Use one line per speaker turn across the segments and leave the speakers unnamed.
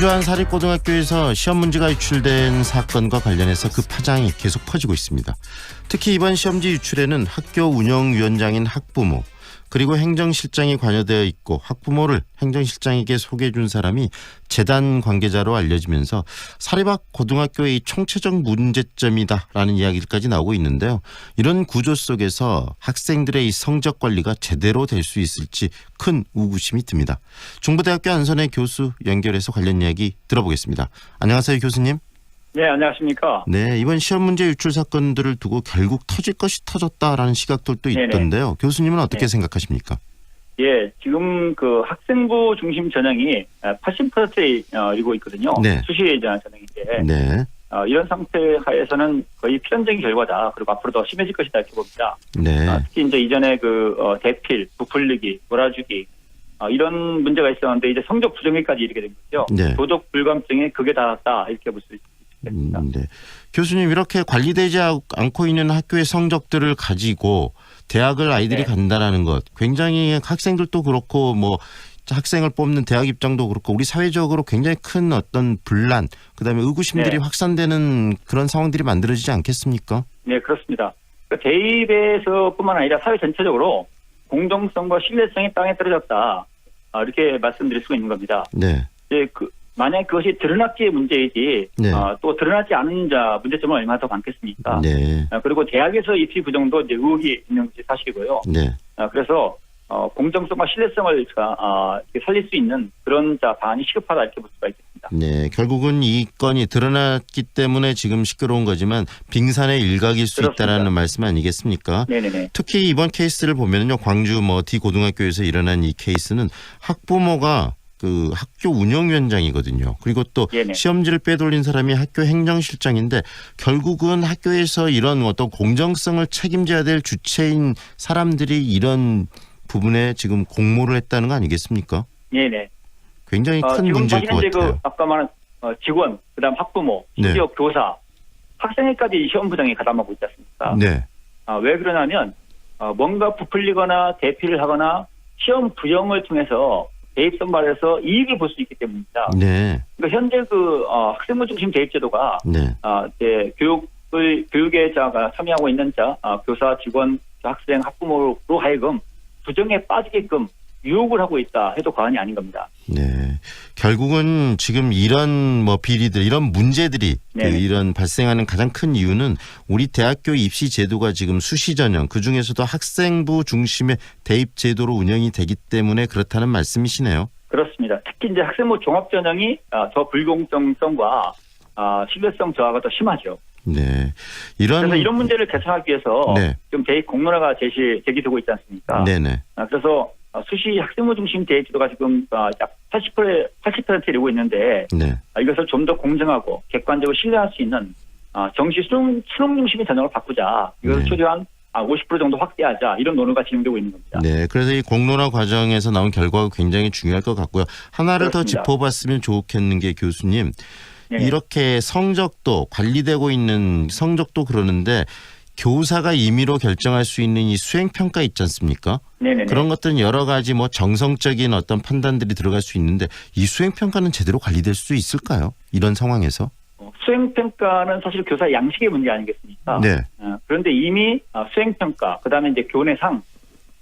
광주 한 사립고등학교에서 시험 문제가 유출된 사건과 관련해서 그 파장이 계속 퍼지고 있습니다. 특히 이번 시험지 유출에는 학교 운영위원장인 학부모 그리고 행정실장이 관여되어 있고 학부모를 행정실장에게 소개해 준 사람이 재단 관계자로 알려지면서 사립학 고등학교의 총체적 문제점이다라는 이야기까지 나오고 있는데요. 이런 구조 속에서 학생들의 이 성적 관리가 제대로 될 수 있을지 큰 의구심이 듭니다. 중부대학교 안선의 교수 연결해서 관련 이야기 들어보겠습니다. 안녕하세요, 교수님.
네, 안녕하십니까.
네, 이번 시험 문제 유출 사건들을 두고 결국 터질 것이 터졌다라는 시각들도
네네.
있던데요. 교수님은 어떻게
네.
생각하십니까?
예, 지금 그 학생부 중심 전형이 80%에 어, 이고 있거든요.
네.
수시에 대한 전형인데
네,
어, 이런 상태 하에서는 거의 필연적인 결과다. 그리고 앞으로 더 심해질 것이다 이렇게 봅니다.
네,
아, 특히 이제 이전에 그 어, 대필, 부풀리기, 몰아주기 어, 이런 문제가 있었는데 이제 성적 부정에까지 이르게 된 거죠.
네.
도덕 불감증에 극에 닿았다 이렇게 볼 수 있습니다.
음, 네. 교수님 이렇게 관리되지 않고 있는 학교의 성적들을 가지고 대학을 아이들이
네.
간다라는 것 굉장히 학생들도 그렇고 뭐 학생을 뽑는 대학 입장도 그렇고 우리 사회적으로 굉장히 큰 어떤 분란 그다음에 의구심들이
네.
확산되는 그런 상황들이 만들어지지 않겠습니까?
네, 그렇습니다. 그러니까 대입에서뿐만 아니라 사회 전체적으로 공정성과 신뢰성이 땅에 떨어졌다. 아, 이렇게 말씀드릴 수가 있는 겁니다.
네,
이제 그 만약 그것이 드러났기의 문제이지
네.
아, 또 드러나지 않은 자 문제점은 얼마나 더 많겠습니까?
네,
아, 그리고 대학에서 입시 부정도 이제 의혹이 있는 것이 사실이고요.
네.
아, 그래서 어, 공정성과 신뢰성을 이렇게 살릴 수 있는 그런 자 방안이 시급하다 이렇게 볼 수가 있겠습니다.
네, 결국은 이 건이 드러났기 때문에 지금 시끄러운 거지만 빙산의 일각일 수
그렇습니다.
있다라는 말씀 아니겠습니까?
네네네.
특히 이번 케이스를 보면요, 광주 뭐 D 고등학교에서 일어난 이 케이스는 학부모가 그 학교 운영위원장이거든요. 그리고 또
네네.
시험지를 빼돌린 사람이 학교 행정실장인데 결국은 학교에서 이런 어떤 공정성을 책임져야 될 주체인 사람들이 이런 부분에 지금 공모를 했다는 거 아니겠습니까?
네네.
굉장히
어,
큰
지금
문제일 것
이제
같아요.
그 아까 말한 어, 직원, 그다음 학부모, 심지어 교사, 학생회까지 시험 부정에 가담하고 있지 않습니까?
네,
아, 왜 그러냐면 어, 뭔가 부풀리거나 대피를 하거나 시험 부정을 통해서 대입 선발에서 이익을 볼 수 있기 때문입니다.
네,
그러니까 현재 그 어, 학생부 중심 대입 제도가
네,
아, 이제 교육을 교육에 자가 참여하고 있는 자 아, 교사, 직원, 학생, 학부모로 하여금 부정에 빠지게끔 유혹을 하고 있다 해도 과언이 아닌 겁니다.
네. 결국은 지금 이런 뭐 비리들, 이런 문제들이 그. 이런 발생하는 가장 큰 이유는 우리 대학교 입시 제도가 지금 수시 전형, 그 중에서도 학생부 중심의 대입 제도로 운영이 되기 때문에 그렇다는 말씀이시네요.
그렇습니다. 특히 이제 학생부 종합 전형이 아, 더 불공정성과 아, 신뢰성 저하가 더 심하죠.
네. 이런
그래서 이런 문제를 개선하기 위해서
네.
지금 대입 공론화가 제시 제기되고 있지 않습니까?
네네.
아, 그래서 아, 수시 학생부 중심 대입 제도가 지금 아, 약 80%에 80%에 이르고 있는데
네.
아, 이것을 좀 더 공정하고 객관적으로 신뢰할 수 있는 아, 정시 수능 수능 중심의 전형을 바꾸자. 이것을
네.
최대한 아, 50% 정도 확대하자. 이런 논의가 진행되고 있는 겁니다.
네. 그래서 이 공론화 과정에서 나온 결과가 굉장히 중요할 것 같고요. 하나를
그렇습니다.
더 짚어봤으면 좋겠는 게 교수님.
네.
이렇게 성적도 관리되고 있는 성적도 그러는데 교사가 임의로 결정할 수 있는 이 수행 평가 있지 않습니까?
네네네.
그런 것들은 여러 가지 뭐 정성적인 어떤 판단들이 들어갈 수 있는데 이 수행 평가는 제대로 관리될 수 있을까요? 이런 상황에서?
어, 수행평가는 사실 교사 양식의 문제 아니겠습니까?
네.
어, 그런데 이미 어, 수행평가, 그 다음에 이제 교내상,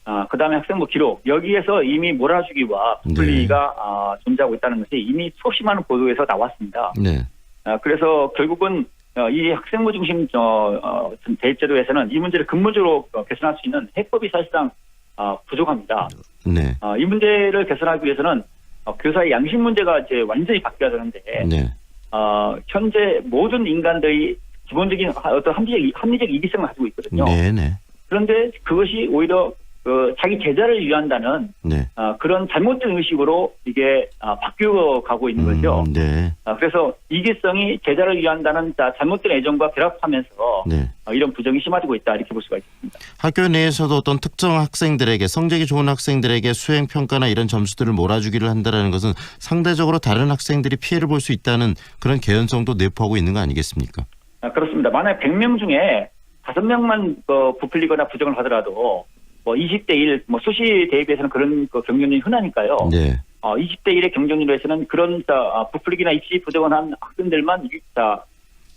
어, 그 다음에 학생부 기록, 여기에서 이미 몰아주기와
네.
분리가 어, 존재하고 있다는 것이 이미 수없이 많은 보도에서 나왔습니다.
네.
어, 그래서 결국은 어, 이 학생부 중심 어, 어, 대입제도에서는 이 문제를 근본적으로 어, 개선할 수 있는 해법이 사실상 어, 부족합니다.
네.
어, 이 문제를 개선하기 위해서는 어, 교사의 양식 문제가 이제 완전히 바뀌어야 되는데
네.
어, 현재 모든 인간들이 기본적인 어떤 합리적, 합리적 이기성을 가지고 있거든요.
네. 네.
그런데 그것이 오히려 그 자기 제자를 위한다는
네.
어, 그런 잘못된 의식으로 이게 아, 바뀌어 가고 있는 거죠.
음, 네.
아, 그래서 이기성이 제자를 위한다는 자, 잘못된 애정과 결합하면서
네.
어, 이런 부정이 심화되고 있다 이렇게 볼 수가 있습니다.
학교 내에서도 어떤 특정 학생들에게 성적이 좋은 학생들에게 수행 평가나 이런 점수들을 몰아주기를 한다라는 것은 상대적으로 다른 학생들이 피해를 볼 수 있다는 그런 개연성도 내포하고 있는 거 아니겠습니까?
아, 그렇습니다. 만약 100명 중에 5명만 어, 부풀리거나 부정을 하더라도 뭐 20대 1, 뭐 수시 대입에서는 그런 그 경륜이 흔하니까요.
네.
어, 20대 1의 경쟁률에서는 그런 자, 아, 부풀리기나 입시 부정한 학생들만 이- 자,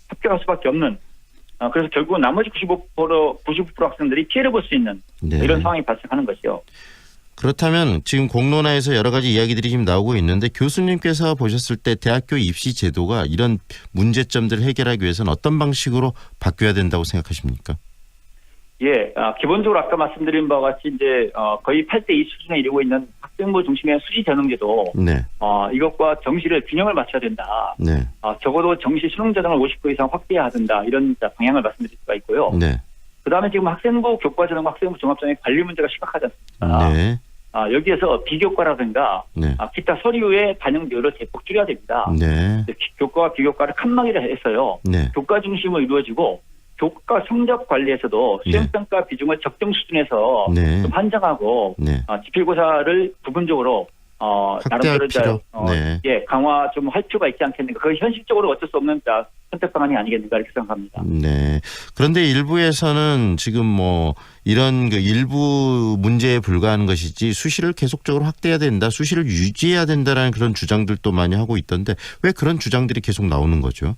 합격할 수밖에 없는 어, 그래서 결국은 나머지 95% 99% 학생들이 피해를 볼 수 있는
네.
이런 상황이 발생하는 것이요.
그렇다면 지금 공론화에서 여러 가지 이야기들이 지금 나오고 있는데 교수님께서 보셨을 때 대학교 입시 제도가 이런 문제점들을 해결하기 위해서는 어떤 방식으로 바뀌어야 된다고 생각하십니까?
예, 아, 기본적으로 아까 말씀드린 바와 같이 이제 어, 거의 8대2 수준에 이르고 있는 학생부 중심의 수시 전형제도
네,
어, 이것과 정시를 균형을 맞춰야 된다.
네,
어, 적어도 정시 수능 전형을 50% 이상 확대해야 된다. 이런 자, 방향을 말씀드릴 수가 있고요.
네,
그 다음에 지금 학생부 교과 전형과 학생부 종합전형의 관리 문제가 심각하지 않습니까?
네,
아, 여기에서 비교과라든가
네,
아, 기타 서류의 반영 비율을 대폭 줄여야 됩니다.
네,
기- 교과와 비교과를 칸막이를 했어요.
네,
교과 중심으로 이루어지고 교과 성적 관리에서도
네.
수행평가 비중을 적정 수준에서
네,
좀 한정하고
네.
어, 지필고사를 부분적으로 어, 나름대로 자,
필요.
어,
네.
예 강화 좀 할 필요가 있지 않겠는가? 그건 현실적으로 어쩔 수 없는 자, 선택 방안이 아니겠는가 이렇게 생각합니다.
네. 그런데 일부에서는 지금 뭐 이런 그 일부 문제에 불과한 것이지 수시를 계속적으로 확대해야 된다, 수시를 유지해야 된다라는 그런 주장들도 많이 하고 있던데 왜 그런 주장들이 계속 나오는 거죠?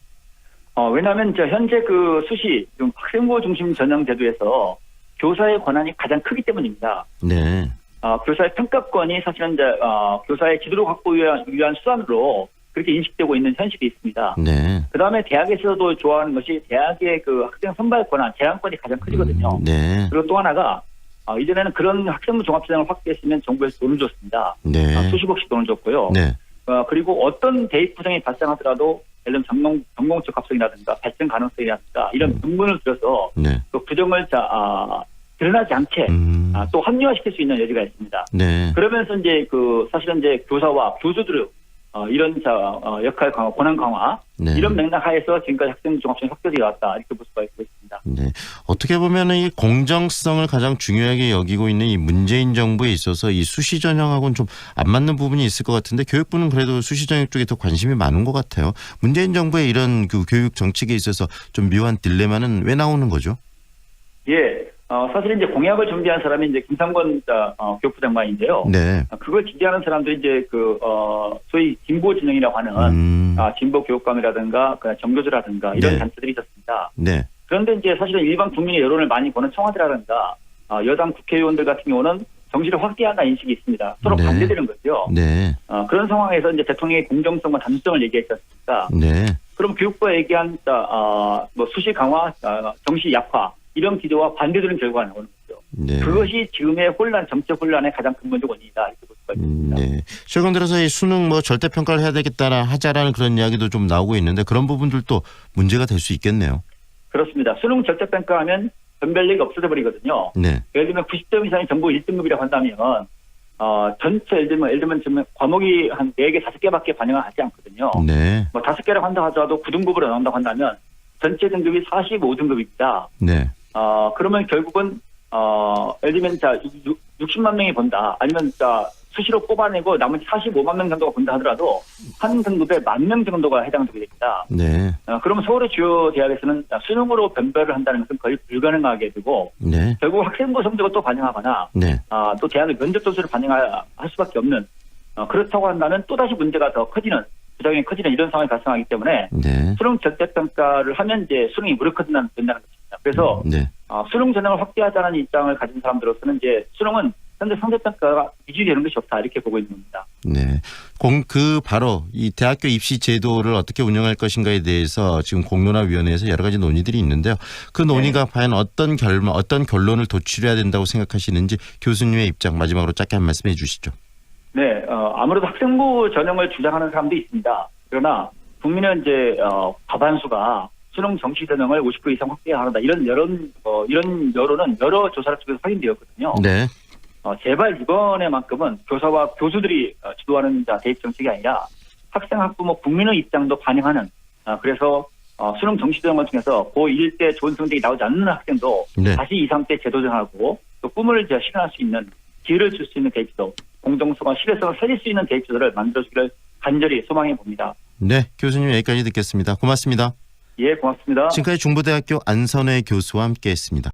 어, 왜냐하면 저 현재 그 수시 좀 학생부 중심 전형 제도에서 교사의 권한이 가장 크기 때문입니다.
네.
어, 교사의 평가권이 사실은 이제 어, 교사의 지도력 확보 위한, 위한 수단으로 그렇게 인식되고 있는 현실이 있습니다.
네.
그 다음에 대학에서도 좋아하는 것이 대학의 그 학생 선발 권한, 제한권이 가장 크거든요.
음, 네.
그리고 또 하나가 어, 이전에는 그런 학생부 종합전형을 확대했으면 정부에서 돈을 줬습니다.
네.
아, 수십억씩 돈을 줬고요.
네.
어, 그리고 어떤 대입 부정이 발생하더라도 예를 들면 전공, 전공적 합성이라든가 발생 가능성이라든가 이런
음.
근본을 들어서
네.
그 부정을 자, 아, 드러나지 않게
음.
아, 또 합리화시킬 수 있는 여지가 있습니다.
네.
그러면서 이제 그 사실은 이제 교사와 교수들의 어, 이런 자 어, 역할 강화, 권한 강화
네.
이런 맥락 하에서 지금까지 학생 종합전형 확대되어 왔다 이렇게 볼 수가 있습니다.
네. 어떻게 보면은 이 공정성을 가장 중요하게 여기고 있는 이 문재인 정부에 있어서 이 수시 전형하고는 좀 안 맞는 부분이 있을 것 같은데 교육부는 그래도 수시 전형 쪽에 더 관심이 많은 것 같아요. 문재인 정부의 이런 그 교육 정책에 있어서 좀 묘한 딜레마는 왜 나오는 거죠?
예, 어, 사실 이제 공약을 준비한 사람이 이제 김상권 자, 어, 교육부 장관인데요.
네.
어, 그걸 지지하는 사람들이 이제 그 어, 소위 진보 진영이라고 하는
음.
아, 진보 교육감이라든가 그 정교조라든가 이런
네.
단체들이 있었습니다.
네.
그런데 이제 사실은 일반 국민의 여론을 많이 보는 청와대라든가 어, 여당 국회의원들 같은 경우는 정시를 확대한다는 인식이 있습니다. 서로
네.
반대되는 거죠.
네.
어, 그런 상황에서 이제 대통령이 공정성과 단순성을 얘기했지 않습니까?
네.
그럼 교육부가 얘기한 자, 어, 뭐 수시 강화, 어, 정시 약화 이런 기조와 반대되는 결과가 나오는 거죠.
네.
그것이 지금의 혼란, 정책 혼란의 가장 근본적 원인이다 이렇게 볼 수가
음,
있습니다.
네. 최근 들어서 이 수능 뭐 절대 평가를 해야 되겠다라 하자라는 그런 이야기도 좀 나오고 있는데 그런 부분들도 문제가 될 수 있겠네요.
그렇습니다. 수능 절대 평가하면 변별력이 없어져 버리거든요.
네.
예를 들면 90점 이상이 전부 1등급이라고 한다면 어, 전체 예를 들면 예를 들면 지금 과목이 한 4개, 5개밖에 반영을 하지 않거든요.
네.
뭐 5개라고 한다 하더라도 9등급으로 나온다고 한다면 전체 등급이 45등급입니다.
네.
어, 그러면 결국은 어, 예를 들면 자 60만 명이 본다. 아니면 자 수시로 뽑아내고 나머지 45만 명 정도가 본다 하더라도 한 등급에 만 명 정도가 해당되게 됩니다.
네.
어, 그러면 서울의 주요 대학에서는 수능으로 변별을 한다는 것은 거의 불가능하게 되고
네.
결국 학생부 성적을 또 반영하거나
네.
아, 또 대학의 면접 점수를 반영할 할 수밖에 없는 어, 그렇다고 한다면 또다시 문제가 더 커지는 부작용이 커지는 이런 상황이 발생하기 때문에
네.
수능 절대평가를 하면 이제 수능이 무력화된다는 된다는 것입니다. 그래서
네.
어, 수능 전형을 확대하자는 입장을 가진 사람들로서는 이제 수능은 현재 상대평가가 유지되는 것이 없다 이렇게 보고 있는 겁니다.
네. 공, 그 바로 이 대학교 입시 제도를 어떻게 운영할 것인가에 대해서 지금 공론화위원회에서 여러 가지 논의들이 있는데요. 그 논의가 과연 어떤 결론, 어떤 결론을 도출해야 된다고 생각하시는지 교수님의 입장 마지막으로 짧게 한 말씀 해 주시죠.
네, 어, 아무래도 학생부 전형을 주장하는 사람도 있습니다. 그러나 국민은 이제 어, 과반수가 수능 정시 전형을 50% 이상 확대해야 한다 이런 여론 어, 이런 여론은 여러 조사를 통해서 확인되었거든요.
네.
어, 제발 이번에만큼은 교사와 교수들이 어, 지도하는 자 대입 정책이 아니라 학생 학부모 국민의 입장도 반영하는 어, 그래서 어, 수능 정시 전형을 통해서 고1 때 좋은 성적이 나오지 않는 학생도
네.
다시 2, 3때 재도전하고 또 꿈을 실현할 수 있는 기회를 줄 수 있는 대입제도 공정성과 신뢰성을 살릴 수 있는 대입제도를 만들어주기를 간절히 소망해 봅니다.
네. 교수님 여기까지 듣겠습니다. 고맙습니다.
예, 고맙습니다.
지금까지 중부대학교 안선회 교수와 함께했습니다.